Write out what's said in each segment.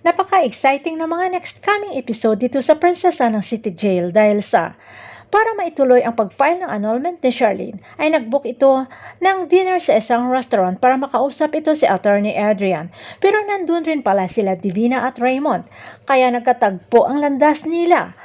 Napaka-exciting na mga next coming episode dito sa Prinsesa ng City Jail dahil sa para maituloy ang pag-file ng annulment ni Charlene, ay nag-book ito ng dinner sa isang restaurant para makausap ito si Attorney Adrian. Pero nandun rin pala sila Divina at Raymond, kaya nagkatagpo ang landas nila.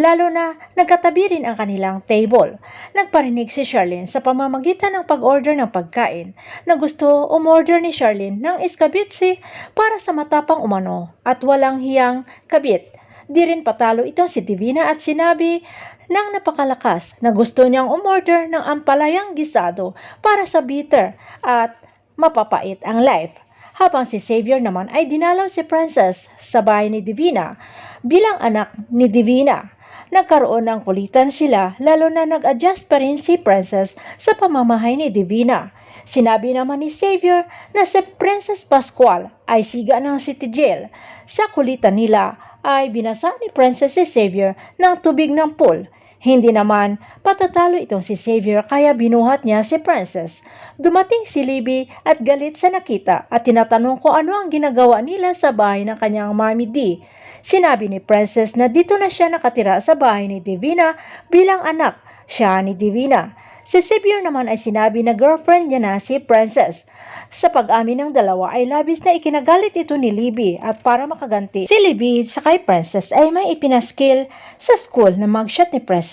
Lalo na nagkatabi rin ang kanilang table. Nagparinig si Charlene sa pamamagitan ng pag-order ng pagkain na gusto umorder ni Charlene ng iskabitsi para sa matapang umano at walang hiyang kabit. Di rin patalo ito si Divina at sinabi ng napakalakas na gusto niyang umorder ng ampalayang gisado para sa bitter at mapapait ang life. Habang si Xavier naman ay dinalaw si Princess sa bahay ni Divina bilang anak ni Divina. Nagkaroon ng kulitan sila lalo na nag-adjust pa rin si Princess sa pamamahay ni Divina. Sinabi naman ni Xavier na si Princess Pascual ay siga ng City Jail. Sa kulitan nila ay binasa ni Princess si Xavier ng tubig ng pool. Hindi naman patatalo itong si Xavier kaya binuhat niya si Princess. Dumating si Libby at galit sa nakita at tinatanong ko ano ang ginagawa nila sa bahay ng kanyang mami D. Sinabi ni Princess na dito na siya nakatira sa bahay ni Divina bilang anak siya ni Divina. Si Xavier naman ay sinabi na girlfriend niya na si Princess. Sa pag-amin ng dalawa ay labis na ikinagalit ito ni Libby at para makaganti, si Libby sa kay Princess ay may ipinaskill sa school na magshot ni Princess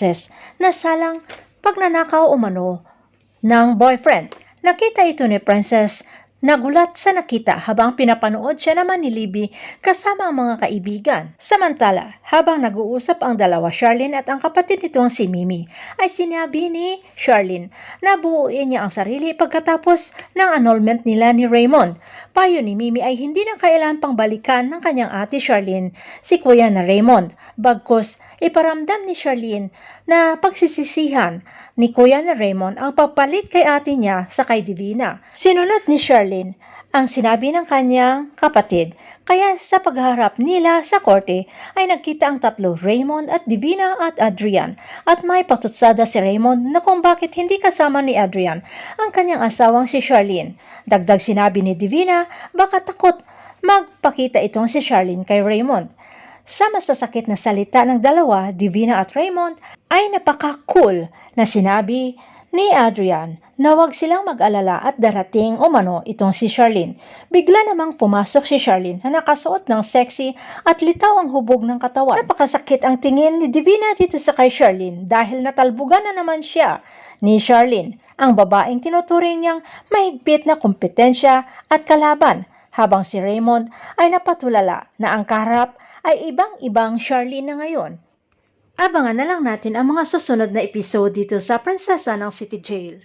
na salang pagnanakaw umano ng boyfriend. Nakita ito ni Princess Nagulat sa nakita habang pinapanood siya naman ni Libby kasama ang mga kaibigan. Samantala, habang nag-uusap ang dalawa Charlene at ang kapatid nitong si Mimi, ay sinabi ni Charlene na buuin niya ang sarili pagkatapos ng annulment nila ni Raymond. Payo ni Mimi ay hindi na kailan pang balikan ng kanyang ate Charlene si kuya na Raymond. Bagkus, iparamdam ni Charlene na pagsisisihan ni kuya na Raymond ang papalit kay ate niya sa kay Divina. Sinunod ni Charlene ang sinabi ng kanyang kapatid. Kaya sa pagharap nila sa korte ay nagkita ang tatlo Raymond at Divina at Adrian at may patutsada si Raymond na kung bakit hindi kasama ni Adrian ang kanyang asawang si Charlene. Dagdag sinabi ni Divina baka takot magpakita itong si Charlene kay Raymond. Sa masasakit na salita ng dalawa, Divina at Raymond, ay napaka-cool na sinabi ni Adrian na huwag silang mag-alala at darating umano itong si Charlene. Bigla namang pumasok si Charlene na nakasuot ng sexy at litaw ang hubog ng katawan. Napakasakit ang tingin ni Divina dito sa kay Charlene dahil natalbugan na naman siya ni Charlene, ang babaeng tinuturing niyang mahigpit na kompetensya at kalaban habang si Raymond ay napatulala na ang karap ay ibang-ibang Charlene na ngayon. Abangan na lang natin ang mga susunod na episode dito sa Prinsesa ng City Jail.